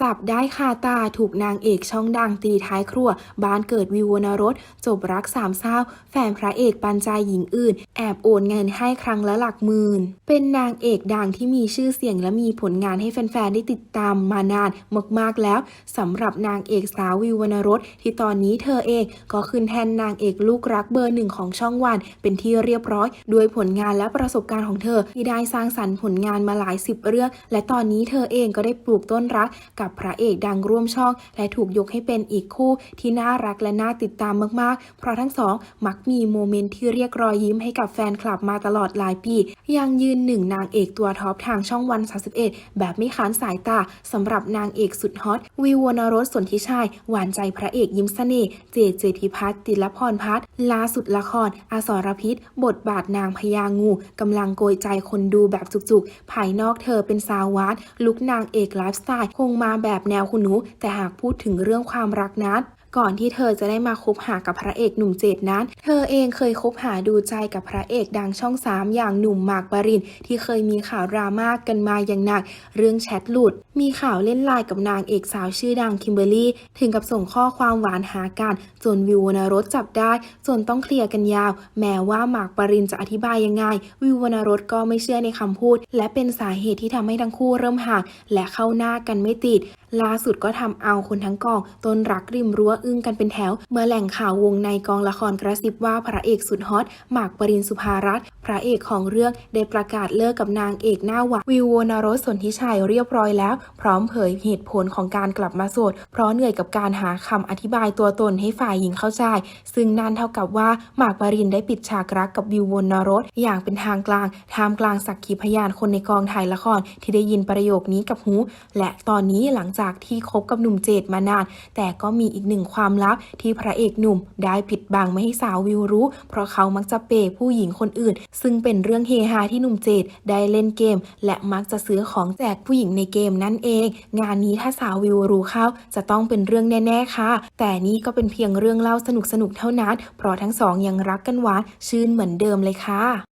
จับได้คาตาถูกนางเอกช่องดังตีท้ายครัว บ้านเกิดวิววรรณรส จบรักสามเศร้า แฟนพระเอกปันใจหญิงอื่น แอบโอนเงินให้ครั้งละหลักหมื่น เป็นนางเอกดังที่มีชื่อเสียงและมีผลงานให้แฟนๆ ได้ติดตามมานานมากๆแล้วสำหรับนางเอกสาววิววรรณรส ที่ตอนนี้เธอเองก็ขึ้นแทนนางเอกลูกรักเบอร์หนึ่งของช่องวัน เป็นที่เรียบร้อย ด้วยผลงานและประสบการณ์ของเธอที่ได้สร้างสรรค์ผลงานมาหลายสิบเรื่อง และตอนนี้เธอเองก็ได้ปลูกต้นรักกับพระเอกดังร่วมช่อง และถูกยกให้เป็นอีกคู่ที่น่ารักและน่าติดตามมากๆ เพราะทั้งสองมักมีโมเมนต์ที่เรียกรอยยิ้มให้กับแฟนคลับมาตลอดหลายปี ยังยืนหนึ่งนางเอกตัวท็อปทางช่องวัน 31 แบบไม่ค้านสายตาสำหรับนางเอกสุดฮอตวิววรรสสนธิชัยหวานใจพระเอกยิ้มเสน่ห์เจเจติพัฒน์ติลพรพัฒน์ล่าสุดละคร อสรพิษ บทบาทนางพญางูกำลังโกยใจคนดูแบบจุกๆ ภายนอกเธอเป็นสาววานลุกนางเอกไลฟ์สไตล์คงมาแบบแนวคุณหนู แต่หากพูดถึงเรื่องความรักนั้น ก่อนที่เธอจะได้มาคบหากับพระเอกหนุ่มเจดนั้น เธอเองเคยคบหาดูใจกับพระเอกดังช่อง3อย่างหนุ่มหมากปรินที่เคยมีข่าวดราม่ากกันมาอย่างหนัก เรื่องแชทหลุด มีข่าวเล่นไลน์กับนางเอกสาวชื่อดังคิมเบอรรี่ ถึงกับส่งข้อความหวานหากัน จนวิววรรณรสจับได้จนต้องเคลียร์กันยาว แม้ว่าหมากปรินจะอธิบายยังไง วิววรรณรสก็ไม่เชื่อในคำพูด และเป็นสาเหตุที่ทำให้ทั้งคู่เริ่มห่างและเข้าหน้ากันไม่ติดล่าสุดก็ทำเอาคนทั้งกองต้นรักริมรั้วอึ้งกันเป็นแถว เมื่อแหล่งข่าววงในกองละครกระซิบว่าพระเอกสุดฮอตหมากปรินสุภารัตน์ ระเอกของเรื่องได้ประกาศเลิกกับนางเอกหน้าหวานวิววรรณรสสนธิชัยเรียบร้อยแล้ว พร้อมเผยเหตุผลของการกลับมาโสด เพราะเหนื่อยกับการหาคำอธิบายตัวตนให้ฝ่ายหญิงเข้าใจ ซึ่งนั่นเท่ากับว่าหมากปรินได้ปิดฉากรักกับวิววรรณรสอย่างเป็นทางกลางท่ามกลางสักขีพยานคนในกองถ่ายละครที่ได้ยินประโยคนี้กับหู และตอนนี้หลังจากที่คบกับหนุ่มเจดมานาน แต่ก็มีอีกหนึ่งความลับที่พระเอกหนุ่มได้ปิดบังไม่ให้สาววิวรู้ เพราะเขามักจะเปย์ผู้หญิงคนอื่นซึ่งเป็นเรื่องเฮฮาที่หนุ่มเจดได้เล่นเกม และมักจะซื้อของแจกผู้หญิงในเกมนั่นเอง งานนี้ถ้าสาววิวรู้เข้าจะต้องเป็นเรื่องแน่ๆค่ะ แต่นี่ก็เป็นเพียงเรื่องเล่าสนุกๆเท่านั้น เพราะทั้งสองยังรักกันหวานชื่นเหมือนเดิมเลยค่ะ